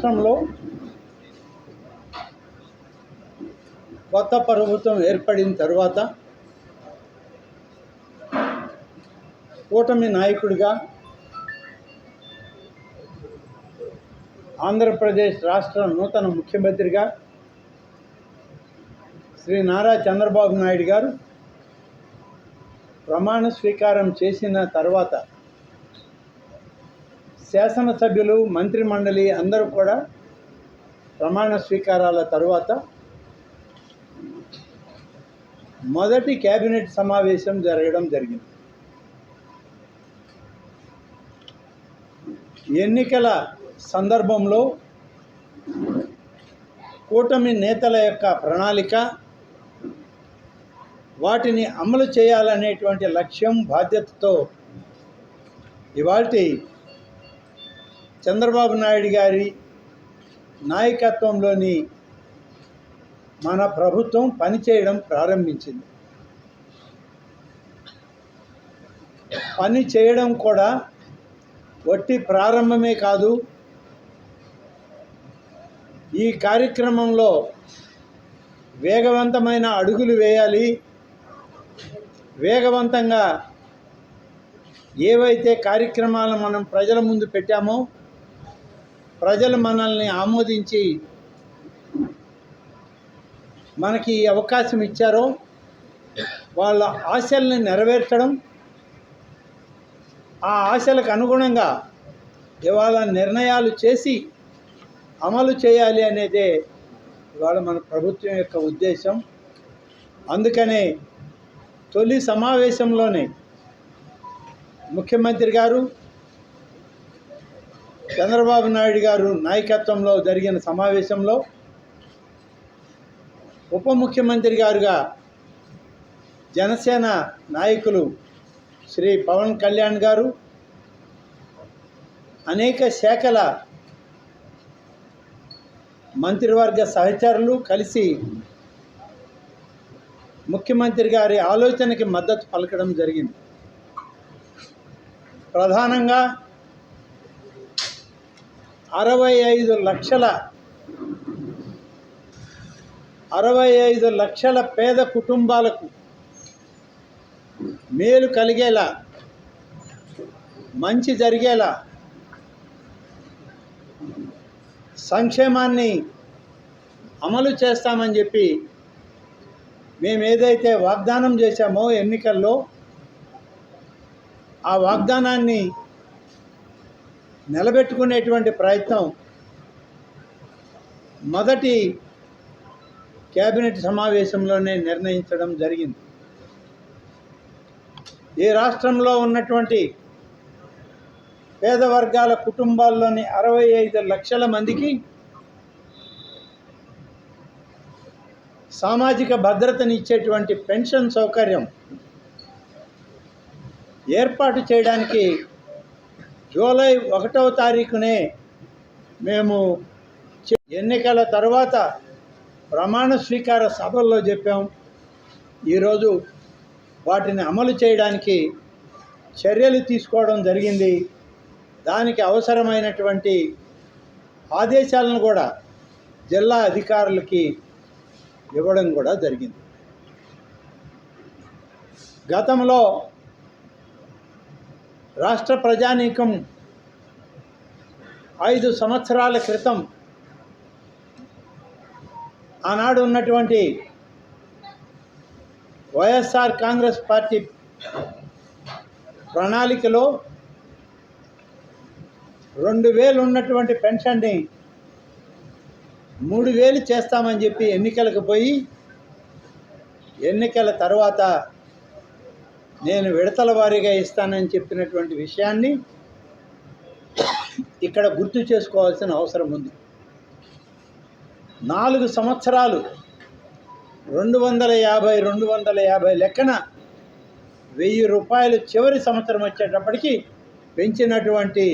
రాష్ట్రంలో కొత్త ప్రభుత్వం ఏర్పడిన తర్వాత కూటమి నాయకుడిగా ఆంధ్రప్రదేశ్ రాష్ట్ర నూతన ముఖ్యమంత్రిగా శ్రీ నారా చంద్రబాబు నాయుడు గారు ప్రమాణ స్వీకారం చేసిన తర్వాత శాసనసభ్యులు మంత్రిమండలి అందరూ కూడా ప్రమాణ స్వీకారాల తరువాత మొదటి కేబినెట్ సమావేశం జరగడం జరిగింది. ఎన్నికల సందర్భంలో కూటమి నేతల యొక్క ప్రణాళిక వాటిని అమలు చేయాలనేటువంటి లక్ష్యం బాధ్యతతో ఇవాటి చంద్రబాబు నాయుడు గారి నాయకత్వంలోని మన ప్రభుత్వం పనిచేయడం ప్రారంభించింది. పని చేయడం కూడా వట్టి ప్రారంభమే కాదు. ఈ కార్యక్రమంలో వేగవంతమైన అడుగులు వేయాలి. వేగవంతంగా ఏవైతే కార్యక్రమాలను మనం ప్రజల ముందు పెట్టామో ప్రజలు మనల్ని ఆమోదించి మనకి అవకాశం ఇచ్చారో వాళ్ళ ఆశల్ని నెరవేర్చడం ఆ ఆశలకు అనుగుణంగా ఇవాళ నిర్ణయాలు చేసి అమలు చేయాలి అనేదే ఇవాళ మన ప్రభుత్వం యొక్క ఉద్దేశం. అందుకనే తొలి సమావేశంలోనే ముఖ్యమంత్రి గారు చంద్రబాబు నాయుడు గారు నాయకత్వంలో జరిగిన సమావేశంలో ఉప ముఖ్యమంత్రి గారుగా జనసేన నాయకులు శ్రీ పవన్ కళ్యాణ్ గారు అనేక శాఖల మంత్రివర్గ సహచరులు కలిసి ముఖ్యమంత్రి గారి ఆలోచనకి మద్దతు పలకడం జరిగింది. ప్రధానంగా అరవై ఐదు లక్షల అరవై ఐదు లక్షల పేద కుటుంబాలకు మేలు కలిగేలా మంచి జరిగేలా సంక్షేమాన్ని అమలు చేస్తామని చెప్పి మేము ఏదైతే వాగ్దానం చేశామో ఎన్నికల్లో ఆ వాగ్దానాన్ని నిలబెట్టుకునేటువంటి ప్రయత్నం మొదటి కేబినెట్ సమావేశంలోనే నిర్ణయించడం జరిగింది. ఈ రాష్ట్రంలో ఉన్నటువంటి పేద వర్గాల కుటుంబాల్లోని అరవై ఐదు లక్షల మందికి సామాజిక భద్రతనిచ్చేటువంటి పెన్షన్ సౌకర్యం ఏర్పాటు చేయడానికి జూలై ఒకటవ తారీఖునే మేము ఎన్నికల తర్వాత ప్రమాణ స్వీకార సభల్లో చెప్పాం. ఈరోజు వాటిని అమలు చేయడానికి చర్యలు తీసుకోవడం జరిగింది. దానికి అవసరమైనటువంటి ఆదేశాలను కూడా జిల్లా అధికారులకి ఇవ్వడం కూడా జరిగింది. గతంలో రాష్ట్ర ప్రజానీకం ఐదు సంవత్సరాల క్రితం ఆనాడు ఉన్నటువంటి వైఎస్ఆర్ కాంగ్రెస్ పార్టీ ప్రణాళికలో రెండు వేలు ఉన్నటువంటి పెన్షన్ని మూడు వేలు చేస్తామని చెప్పి ఎన్నికలకు పోయి ఎన్నికల తర్వాత నేను విడతల వారీగా ఇస్తానని చెప్పినటువంటి విషయాన్ని ఇక్కడ గుర్తు చేసుకోవాల్సిన అవసరం ఉంది. నాలుగు సంవత్సరాలు రెండు వందల యాభై రెండు వందల యాభై లెక్కన వెయ్యి రూపాయలు చివరి సంవత్సరం వచ్చేటప్పటికి పెంచినటువంటి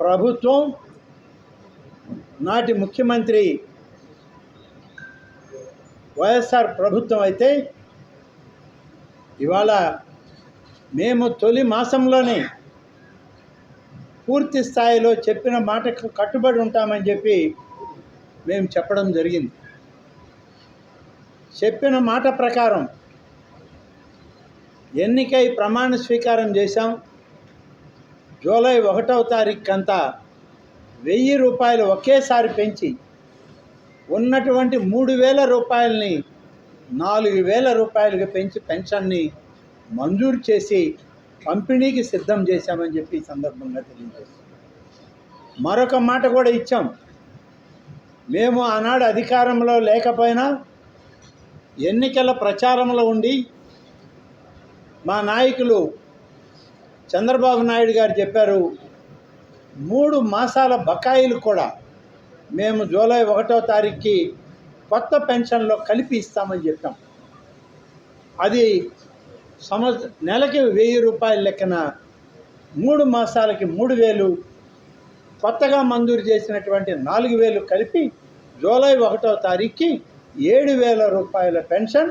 ప్రభుత్వం నాటి ముఖ్యమంత్రి వైఎస్ఆర్ ప్రభుత్వం అయితే ఇవాళ మేము తొలి మాసంలోనే పూర్తి స్థాయిలో చెప్పిన మాటకు కట్టుబడి ఉంటామని చెప్పి మేము చెప్పడం జరిగింది. చెప్పిన మాట ప్రకారం ఎన్నికై ప్రమాణ స్వీకారం చేశాం. జూలై ఒకటవ తారీఖుకంతా వెయ్యి రూపాయలు ఒకేసారి పెంచి ఉన్నటువంటి మూడు వేల రూపాయలని నాలుగు వేల రూపాయలుగా పెంచి పెన్షన్ని మంజూరు చేసి పంపిణీకి సిద్ధం చేశామని చెప్పి ఈ సందర్భంగా తెలియజేస్తాం మరొక మాట కూడా ఇచ్చాం. మేము ఆనాడు అధికారంలో లేకపోయినా ఎన్నికల ప్రచారంలో ఉండి మా నాయకులు చంద్రబాబు నాయుడు గారు చెప్పారు మూడు మాసాల బకాయిలు కూడా మేము జూలై ఒకటో తారీఖుకి కొత్త పెన్షన్లో కలిపి ఇస్తామని చెప్పాం. అది సంవత్స నెలకి వెయ్యి రూపాయల లెక్కన మూడు మాసాలకి మూడు వేలు కొత్తగా మంజూరు చేసినటువంటి నాలుగు వేలు కలిపి జూలై ఒకటో తారీఖుకి ఏడు వేల రూపాయల పెన్షన్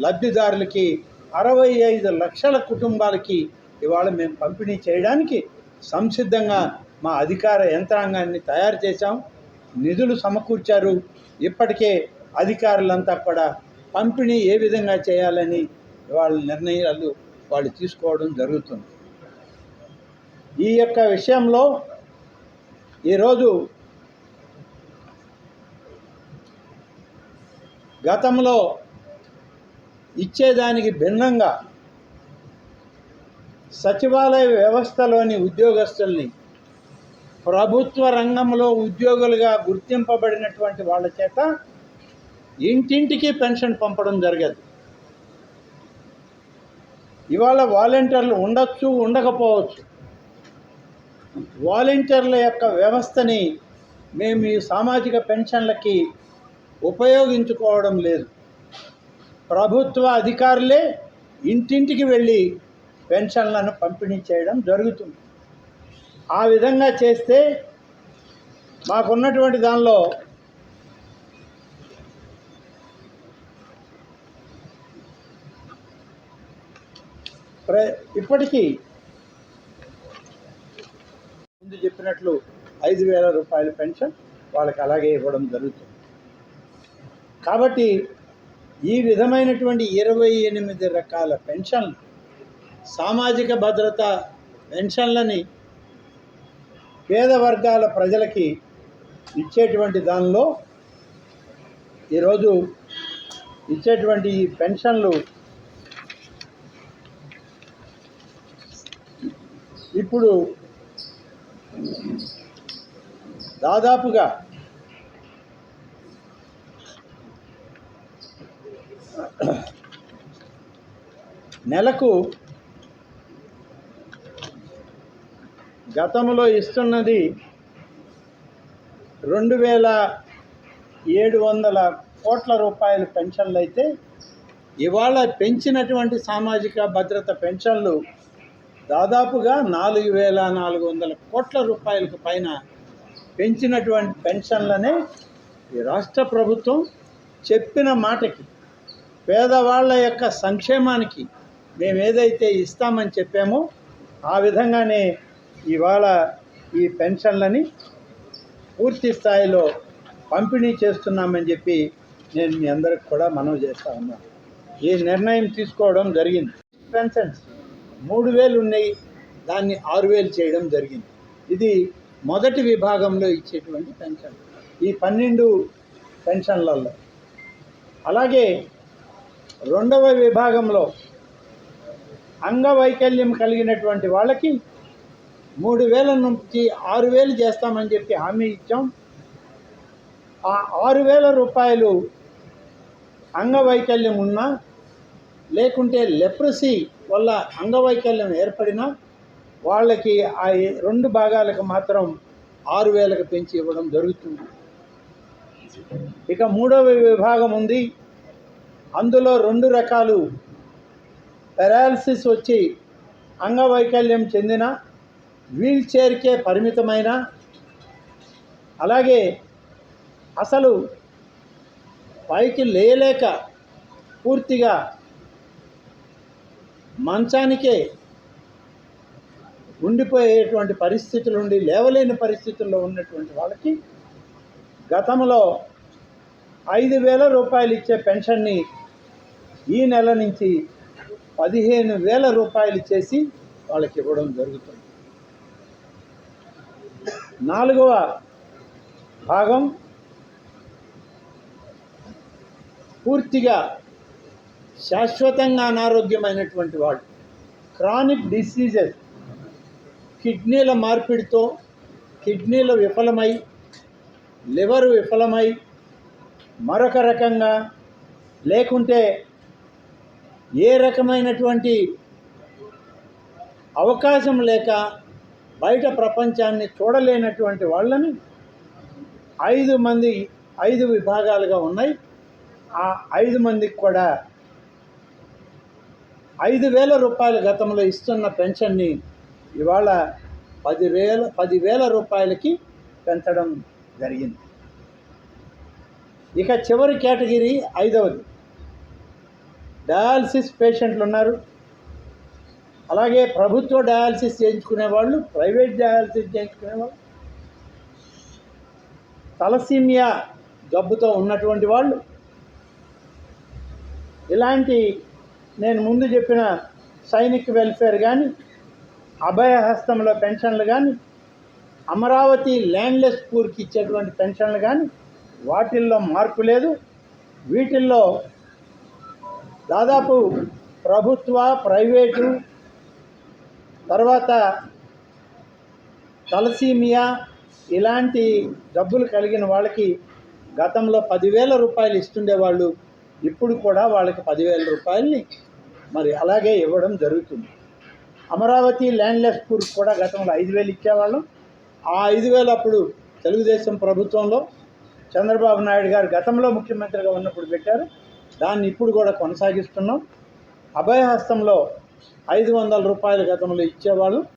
లబ్ధిదారులకి అరవై ఐదు లక్షల కుటుంబాలకి ఇవాళ మేము పంపిణీ చేయడానికి సంసిద్ధంగా మా అధికార యంత్రాంగాన్ని తయారు చేశాం. నిధులు సమకూర్చారు. ఇప్పటికే అధికారులంతా కూడా పంపిణీ ఏ విధంగా చేయాలని వాళ్ళ నిర్ణయాలు వాళ్ళు తీసుకోవడం జరుగుతుంది. ఈ యొక్క విషయంలో ఈరోజు గతంలో ఇచ్చేదానికి భిన్నంగా సచివాలయ వ్యవస్థలోని ఉద్యోగస్తుల్ని ప్రభుత్వ రంగంలో ఉద్యోగులుగా గుర్తింపబడినటువంటి వాళ్ళ చేత ఇంటింటికి పెన్షన్ పంపడం జరగదు. ఇవాళ వాలంటీర్లు ఉండొచ్చు ఉండకపోవచ్చు. వాలంటీర్ల యొక్క వ్యవస్థని మేము ఈ సామాజిక పెన్షన్లకి ఉపయోగించుకోవడం లేదు. ప్రభుత్వ అధికారులే ఇంటింటికి వెళ్ళి పెన్షన్లను పంపిణీ చేయడం జరుగుతుంది. ఆ విధంగా చేస్తే మాకున్నటువంటి దానిలో ప్ర ఇప్పటికీ ముందు చెప్పినట్లు ఐదు వేల రూపాయల పెన్షన్ వాళ్ళకి అలాగే ఇవ్వడం జరుగుతుంది. కాబట్టి ఈ విధమైనటువంటి ఇరవై ఎనిమిది రకాల పెన్షన్లు సామాజిక భద్రత పెన్షన్లని పేద వర్గాల ప్రజలకి ఇచ్చేటువంటి దానిలో ఈరోజు ఇచ్చేటువంటి ఈ పెన్షన్లు ఇప్పుడు దాదాపుగా నెలకు గతంలో ఇస్తున్నది రెండు వేల ఏడు వందల కోట్ల రూపాయల పెన్షన్లు అయితే ఇవాళ పెంచినటువంటి సామాజిక భద్రత పెన్షన్లు దాదాపుగా నాలుగు వేల నాలుగు వందల కోట్ల రూపాయలకు పైన పెంచినటువంటి పెన్షన్లనే ఈ రాష్ట్ర ప్రభుత్వం చెప్పిన మాటకి పేదవాళ్ళ యొక్క సంక్షేమానికి మేము ఏదైతే ఇస్తామని చెప్పామో ఆ విధంగానే ఇవాళ ఈ పెన్షన్లని పూర్తి స్థాయిలో పంపిణీ చేస్తున్నామని చెప్పి నేను మీ అందరికి కూడా మనవి చేస్తా ఉన్నాను ఈ నిర్ణయం తీసుకోవడం జరిగింది. పెన్షన్స్. మూడు వేలు ఉన్నాయి దాన్ని ఆరు వేలు చేయడం జరిగింది. ఇది మొదటి విభాగంలో ఇచ్చేటువంటి పెన్షన్. ఈ పన్నెండు పెన్షన్లలో. అలాగే రెండవ విభాగంలో అంగవైకల్యం కలిగినటువంటి వాళ్ళకి మూడు వేల నుంచి ఆరు వేలు చేస్తామని చెప్పి హామీ ఇచ్చాం. ఆ ఆరు వేల రూపాయలు అంగవైకల్యం ఉన్నా లేకుంటే లెప్రసీ వల్ల అంగవైకల్యం ఏర్పడినా వాళ్ళకి ఆ రెండు భాగాలకు మాత్రం ఆరు వేలకు పెంచి ఇవ్వడం జరుగుతుంది. ఇక మూడవ విభాగం ఉంది. అందులో రెండు రకాలు పెరాలసిస్ వచ్చి అంగవైకల్యం చెందిన వీల్ చైర్కే పరిమితమైన అలాగే అసలు పైకి లేయలేక పూర్తిగా మంచానికే ఉండిపోయేటువంటి పరిస్థితులు ఉండి లేవలేని పరిస్థితుల్లో ఉన్నటువంటి వాళ్ళకి గతంలో ఐదు వేల రూపాయలు ఇచ్చే పెన్షన్ని ఈ నెల నుంచి పదిహేను వేల రూపాయలు చేసి వాళ్ళకి ఇవ్వడం జరుగుతుంది. నాలుగవ భాగం పూర్తిగా శాశ్వతంగా అనారోగ్యమైనటువంటి వాళ్ళు. Chronic diseases. కిడ్నీల మార్పిడితో కిడ్నీలు విఫలమై లివర్ విఫలమై మరొక రకంగా లేకుంటే ఏ రకమైనటువంటి అవకాశం లేక బయట ప్రపంచాన్ని చూడలేనటువంటి వాళ్ళని ఐదు మంది ఐదు విభాగాలుగా ఉన్నాయి. ఆ ఐదు మందికి కూడా ఐదు వేల రూపాయల గతంలో ఇస్తున్న పెన్షన్ని ఇవాళ పదివేల పదివేల రూపాయలకి పెంచడం జరిగింది. ఇక చివరి కేటగిరీ ఐదవది. డయాలసిస్ పేషెంట్లు ఉన్నారు అలాగే ప్రభుత్వ డయాలసిస్ చేయించుకునే వాళ్ళు ప్రైవేట్ డయాలసిస్ చేయించుకునే వాళ్ళు తలసీమియా జబ్బుతో ఉన్నటువంటి వాళ్ళు ఇలాంటి నేను ముందు చెప్పిన సైనిక్ వెల్ఫేర్ కానీ అభయహస్తంలో పెన్షన్లు కానీ అమరావతి ల్యాండ్లెస్ పూర్కి ఇచ్చేటువంటి పెన్షన్లు కానీ వాటిల్లో మార్పు లేదు. వీటిల్లో దాదాపు ప్రభుత్వ ప్రైవేటు తర్వాత తలసీమియా ఇలాంటి జబ్బులు కలిగిన వాళ్ళకి గతంలో పదివేల రూపాయలు ఇస్తుండేవాళ్ళు ఇప్పుడు కూడా వాళ్ళకి పదివేల రూపాయలని మరి అలాగే ఇవ్వడం జరుగుతుంది. అమరావతి ల్యాండ్లెస్ పూర్కి కూడా గతంలో ఐదు వేలు ఇచ్చేవాళ్ళం. ఆ ఐదు వేలు అప్పుడు తెలుగుదేశం ప్రభుత్వంలో చంద్రబాబు నాయుడు గారు గతంలో ముఖ్యమంత్రిగా ఉన్నప్పుడు పెట్టారు. దాన్ని ఇప్పుడు కూడా కొనసాగిస్తున్నాం. అభయహస్తంలో ఐదు వందల రూపాయలు గతంలో ఇచ్చేవాళ్ళు.